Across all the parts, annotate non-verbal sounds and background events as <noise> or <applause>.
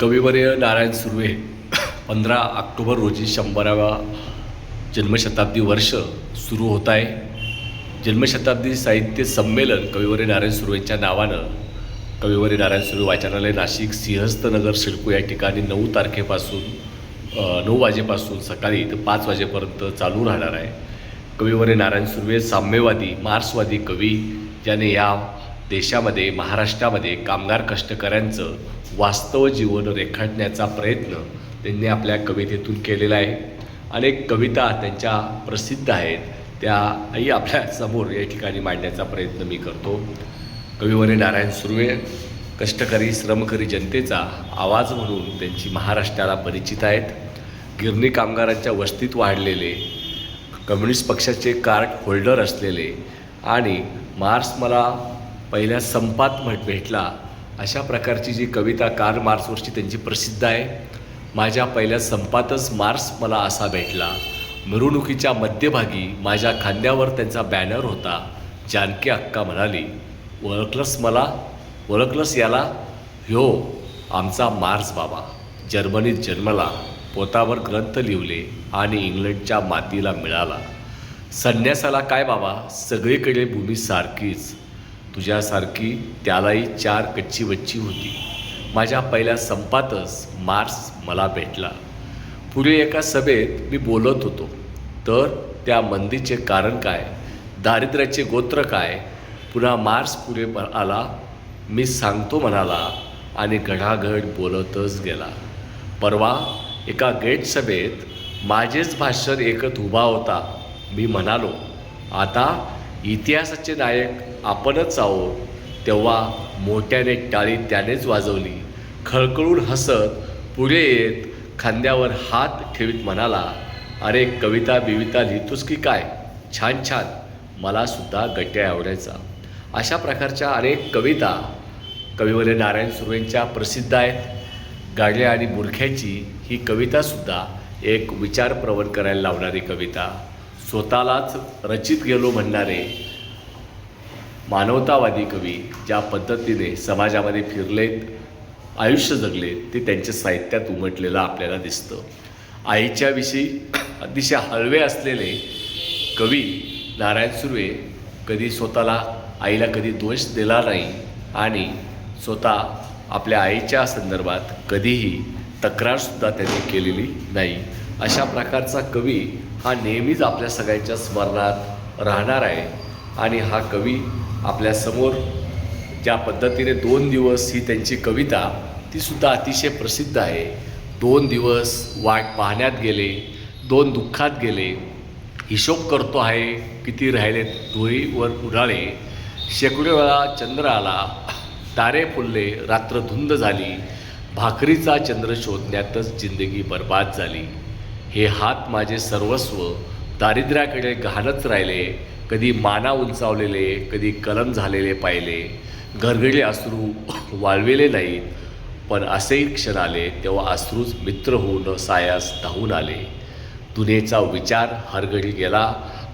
कविवर्य नारायण सुर्वे पंधरा ऑक्टोबर रोजी शंभरावा जन्मशताब्दी वर्ष सुरू होत आहे. जन्मशताब्दी साहित्य संमेलन कविवर्य नारायण सुर्वेच्या नावानं कविवर्य नारायण सुर्वे वाचनालय नाशिक सिंहस्थनगर सिडको या ठिकाणी नऊ तारखेपासून नऊ वाजेपासून सकाळी ते पाच वाजेपर्यंत चालू राहणार आहे. कविवर्य नारायण सुर्वे साम्यवादी मार्क्सवादी कवी ज्याने या देशामध्ये महाराष्ट्रामध्ये कामगार कष्टकऱ्यांचं वास्तव जीवन रेखाटण्याचा प्रयत्न त्यांनी आपल्या कवितेतून केलेला आहे. अनेक कविता त्यांच्या प्रसिद्ध आहेत. त्याही आपल्यासमोर या ठिकाणी मांडण्याचा प्रयत्न मी करतो. कविवरे नारायण सुर्वे कष्टकरी श्रमकरी जनतेचा आवाज म्हणून त्यांची महाराष्ट्राला परिचित आहेत. गिरणी कामगारांच्या वस्तीत वाढलेले कम्युनिस्ट पक्षाचे कार्ड होल्डर असलेले आणि मार्क्स मला पहिल्या संपात म्हट भेटला अशा प्रकारची जी कविता कार मार्क्सवरची त्यांची प्रसिद्ध आहे. माझ्या पहिल्या संपातच मार्क्स मला असा भेटला मिरवणुकीच्या मध्यभागी माझ्या खांद्यावर त्यांचा बॅनर होता. जानकी अक्का म्हणाली ओळखलंस मला? ओळखलंस याला? ह्यो आमचा मार्स बाबा. जर्मनीत जन्मला पोतावर ग्रंथ लिहिले आणि इंग्लंडच्या मातीला मिळाला. संन्यासाला काय बाबा? सगळीकडे भूमी सारखीच. तुझ्यासारखी त्यालाही चार कच्ची वच्ची होती. माझ्या पहिल्या संपातच मार्क्स मला भेटला. पुढे एका सभेत मी बोलत होतो. तर त्या मंदीचे कारण काय? दारिद्र्याचे गोत्र काय? पुन्हा मार्क्स पुढे आला. मी सांगतो म्हणाला आणि घडाघड बोलतच गेला. परवा एका गेट सभेत माझेच भाषण एकत उभा होता. मी म्हणालो आता इतिहासाचे नायक आपणच आहोत तेव्हा मोठ्याने टाळी त्यानेच वाजवली. खळखळून हसत पुढे येत खांद्यावर हात ठेवीत म्हणाला अरे कविता बिविता लिहितोस की काय? छान छान. मला सुद्धा गट्ट्या आवडायचा. अशा प्रकारच्या अनेक कविता कविवर्य नारायण सुर्वेंच्या प्रसिद्ध आहेत. गाडल्या आणि मुरख्याची ही कवितासुद्धा एक विचार प्रवण करायला लावणारी कविता. स्वतःलाच रचित गेलो म्हणणारे मानवतावादी कवी ज्या पद्धतीने समाजामध्ये फिरलेत आयुष्य जगले ते त्यांच्या साहित्यात उमटलेलं आपल्याला दिसतं. आईच्याविषयी अतिशय हळवे असलेले कवी नारायण सुर्वे कधी स्वतःला आईला कधी दोष दिला नाही आणि स्वतः आपल्या आईच्या संदर्भात कधीही तक्रारसुद्धा त्यांनी केलेली नाही. अशा प्रकारचा कवी हा नेहमीच आपल्या सगळ्यांच्या स्मरणात राहणार आहे. आणि हा कवी आपल्यासमोर ज्या पद्धतीने दोन दिवस ही त्यांची कविता तीसुद्धा अतिशय प्रसिद्ध आहे. दोन दिवस वाट पाहण्यात गेले दोन दुःखात गेले. हिशोब करतो आहे किती राहिले धुळीवर उडाळे शेकडो वेळा चंद्र आला तारे फुलले रात्र धुंद झाली. भाकरीचा चंद्र शोधण्यातच जिंदगी बर्बाद झाली. हे हात माझे सर्वस्व दारिद्र्याकडे घाणच राहिले कधी माना उंचावलेले कधी कलम झालेले पाहिले. घरगडे अश्रू वाळविले नाहीत पण असेही क्षण आले तेव्हा अश्रूच मित्र होऊन सायास धावून आले. दुनेचा विचार हरघडी गेला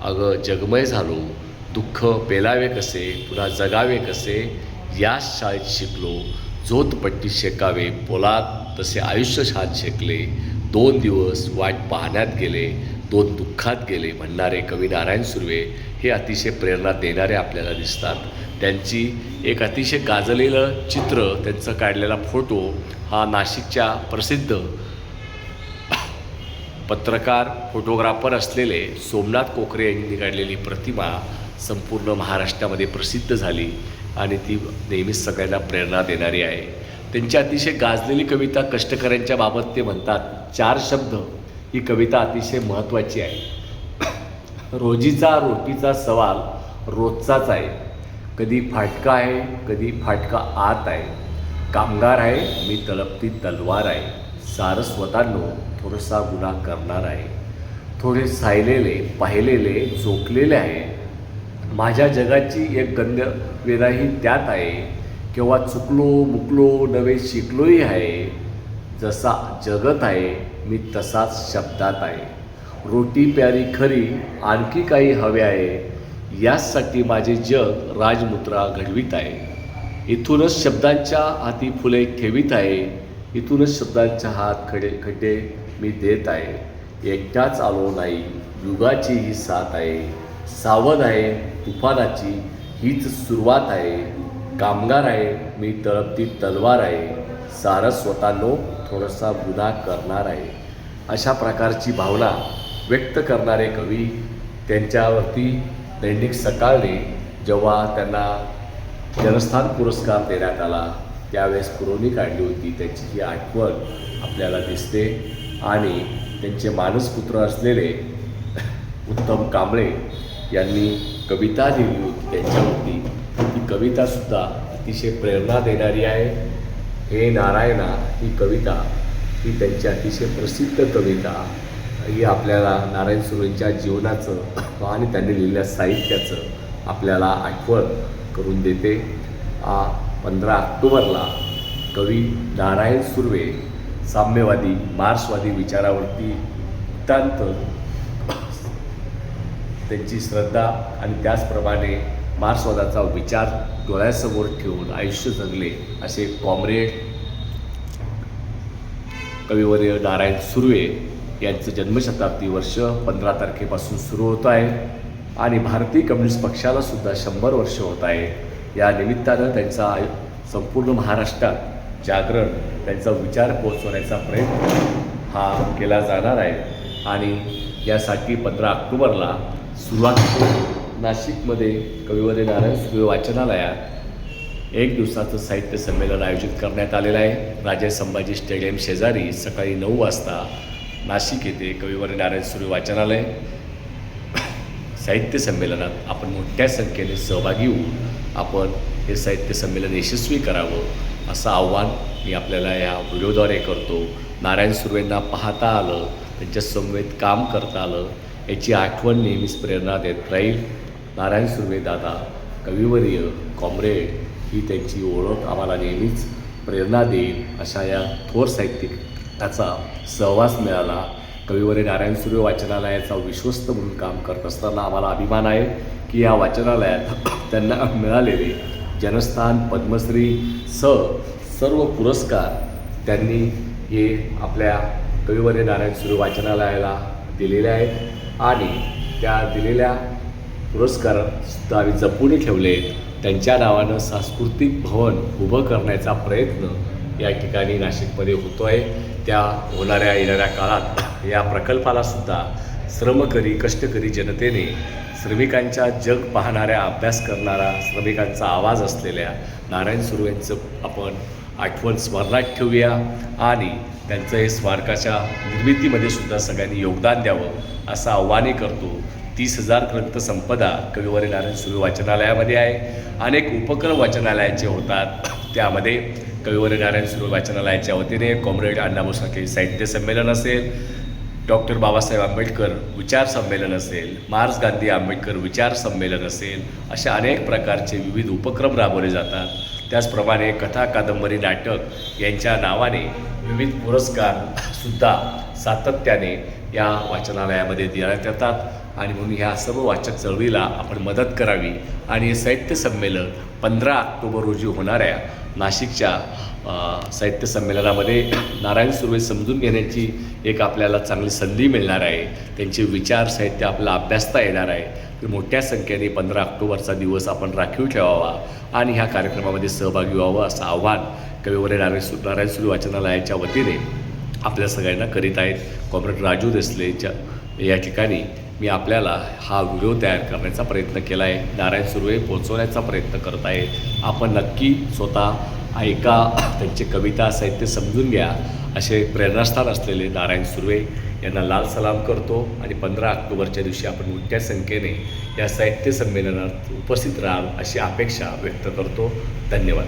अगं जगमय झालो दुःख पेलावे कसे पुन्हा जगावे कसे याच शाळेत शिकलो जोतपट्टी शेकावे पोलाद तसे आयुष्य छान शेकले दोन दिवस वाट पाहण्यात गेले दोन दुःखात गेले म्हणणारे कवी नारायण सुर्वे हे अतिशय प्रेरणा देणारे आपल्याला दिसतात. त्यांची एक अतिशय गाजलेलं चित्र त्यांचं काढलेला फोटो हा नाशिकच्या प्रसिद्ध पत्रकार फोटोग्राफर असलेले सोमनाथ कोकरे यांनी काढलेली प्रतिमा संपूर्ण महाराष्ट्रामध्ये प्रसिद्ध झाली आणि ती नेहमीच सगळ्यांना प्रेरणा देणारी आहे. त्यांची अतिशय गाजलेली कविता कष्टकऱ्यांच्या बाबत ते म्हणतात चार शब्द ही कविता अतिशय महत्त्वाची आहे. रोजीचा रोटीचा सवाल रोजचाच आहे. कधी फाटका आहे कधी फाटका आत आहे. कामगार आहे मी तळपती तलवार आहे. सारस्वतांनो थोडासा गुन्हा करणार आहे. थोडे सायलेले पाहिलेले झोकलेले आहे. माझ्या जगाची एक गंध वेदाही त्यात आहे. केव्हा चुकलो मुकलो नवे शिकलोही आहे. जसा जगत आहे मी तसाच शब्दात आहे. रोटी प्यारी खरी आणखी काही हवे आहे याचसाठी माझे जग राजमुद्रा घडवीत आहे. इथूनच शब्दांच्या हाती फुले ठेवीत आहे इथूनच शब्दांच्या हात खडे खड्डे मी देत आहे. एकटाच आलो नाही युगाची ही साथ आहे. सावध आहे तुफानाची हीच सुरुवात आहे. कामगार आहे मी तळपती तलवार आहे. सारस स्वतः नो थोडासा गुन्हा करणार आहे. अशा प्रकारची भावना व्यक्त करणारे कवी त्यांच्यावरती दैनिक सकाळने जेव्हा त्यांना जनस्थान पुरस्कार देण्यात आला त्यावेळेस पुरवणी काढली होती. त्याची ही आठवण आपल्याला दिसते. आणि त्यांचे मानसपुत्र असलेले उत्तम कांबळे यांनी कविता लिहिली होती त्यांच्यावरती. ती कवितासुद्धा अतिशय प्रेरणा देणारी आहे. हे नारायणा ही कविता ही त्यांची अतिशय प्रसिद्ध कविता ही आपल्याला नारायण सुरेंच्या जीवनाचं आणि त्यांनी लिहिलेल्या साहित्याचं आपल्याला आठवण करून देते. आ पंधरा ऑक्टोबरला कवी नारायण सुर्वे साम्यवादी मार्क्सवादी विचारावरती अत्यंत त्यांची श्रद्धा आणि त्याचप्रमाणे मार्क्सवादाचा विचार डोळ्यासमोर ठेवून आयुष्य जगले असे कॉम्रेड कविवर्य नारायण सुर्वे यांचं जन्मशताब्दी वर्ष पंधरा तारखेपासून सुरू होत आहे आणि भारतीय कम्युनिस्ट पक्षाला सुद्धा शंभर वर्ष होत आहे या निमित्तानं त्यांचा आयु- संपूर्ण महाराष्ट्रात जागरण त्यांचा विचार पोहोचवण्याचा प्रयत्न हा केला जाणार आहे आणि यासाठी पंधरा ऑक्टोबरला सुरुवात होते. नाशिकमध्ये कविवर्य नारायण सुर्वे वाचनालयात एक दिवसाचं साहित्य संमेलन आयोजित करण्यात आलेलं आहे. राजे संभाजी स्टेडियम शेजारी सकाळी नऊ वाजता नाशिक येथे कविवर्य नारायण सुर्वे वाचनालय. साहित्य संमेलनात आपण मोठ्या संख्येने सहभागी होऊन आपण हे साहित्य संमेलन यशस्वी करावं असं आव्हान मी आपल्याला या व्हिडिओद्वारे करतो. नारायण सुर्वेंना पाहता आलं त्यांच्या समवेत काम करता आलं याची आठवण नेहमीच प्रेरणा देत राहील. नारायण सुर्वे दादा कविवर्य कॉम्रेड ही त्यांची ओळख आम्हाला नेहमीच प्रेरणा देईल अशा या थोर साहित्यिकाचा सहवास मिळाला. कविवर्य नारायण सुर्वे वाचनालयाचा विश्वस्त म्हणून काम करत असताना आम्हाला अभिमान आहे की या वाचनालयात <clears throat> त्यांना मिळालेले जनस्थान पद्मश्री स सर्व पुरस्कार त्यांनी हे आपल्या कविवर्य नारायण सुर्वे वाचनालयाला दिलेले आहेत. आणि त्या दिलेल्या पुरस्कार आम्ही जपून ठेवले. त्यांच्या नावानं सांस्कृतिक भवन उभं करण्याचा प्रयत्न या ठिकाणी नाशिकमध्ये होतो आहे त्या होणाऱ्या येणाऱ्या काळात या प्रकल्पाला सुद्धा श्रमकरी कष्टकरी जनतेने श्रमिकांच्या जग पाहणाऱ्या अभ्यास करणारा श्रमिकांचा आवाज असलेल्या नारायण सुर्वेंचं आपण आठवण स्मरणात ठेवूया आणि त्यांचं हे स्मारकाच्या निर्मितीमध्ये सुद्धा सगळ्यांनी योगदान द्यावं असं आव्हाने करतो. तीस हजार ग्रंथ संपदा कविवर्य नारायण सुर्वे वाचनालयामध्ये आहे. अनेक उपक्रम वाचनालयाचे होतात. त्यामध्ये कविवर्य नारायण सुर्वे वाचनालयाच्या वतीने कॉम्रेड अण्णाभाऊ साठे साहित्य संमेलन असेल. डॉक्टर बाबासाहेब आंबेडकर विचार संमेलन असेल. मार्क्स गांधी आंबेडकर विचार संमेलन असेल. अशा अनेक प्रकारचे विविध उपक्रम राबवले जातात. त्याचप्रमाणे कथा कादंबरी नाटक यांच्या नावाने विविध पुरस्कार सुद्धा सातत्याने या वाचनालयामध्ये देण्यात येतात आणि म्हणून ह्या सर्व वाचक चळवळीला आपण मदत करावी. आणि हे साहित्य संमेलन पंधरा ऑक्टोबर रोजी होणाऱ्या नाशिकच्या साहित्य संमेलनामध्ये नारायण सुर्वे समजून घेण्याची एक आपल्याला चांगली संधी मिळणार आहे. त्यांचे विचार साहित्य आपल्याला अभ्यासता येणार आहे. तर मोठ्या संख्येने पंधरा ऑक्टोबरचा दिवस आपण राखीव ठेवावा. आणि ह्या कार्यक्रमामध्ये सहभागी व्हावं असं आव्हान कविवरे नारायण सु नारायण सुर्वे वाचनालयाच्या वतीने आपल्या सगळ्यांना करीत आहेत. कॉम्रेड राजू देसलेच्या या ठिकाणी मी आपल्याला हा व्हिडिओ तयार करण्याचा प्रयत्न केला आहे नारायण सुर्वे पोचवण्याचा प्रयत्न करत आहे आपण नक्की स्वतः ऐका त्यांची कविता साहित्य समजून घ्या. असे प्रेरणास्थान असलेले नारायण सुर्वे यांना लाल सलाम करतो आणि पंधरा ऑक्टोबरच्या दिवशी आपण मोठ्या संख्येने या साहित्य संमेलनात उपस्थित राहाल अशी अपेक्षा व्यक्त करतो. धन्यवाद.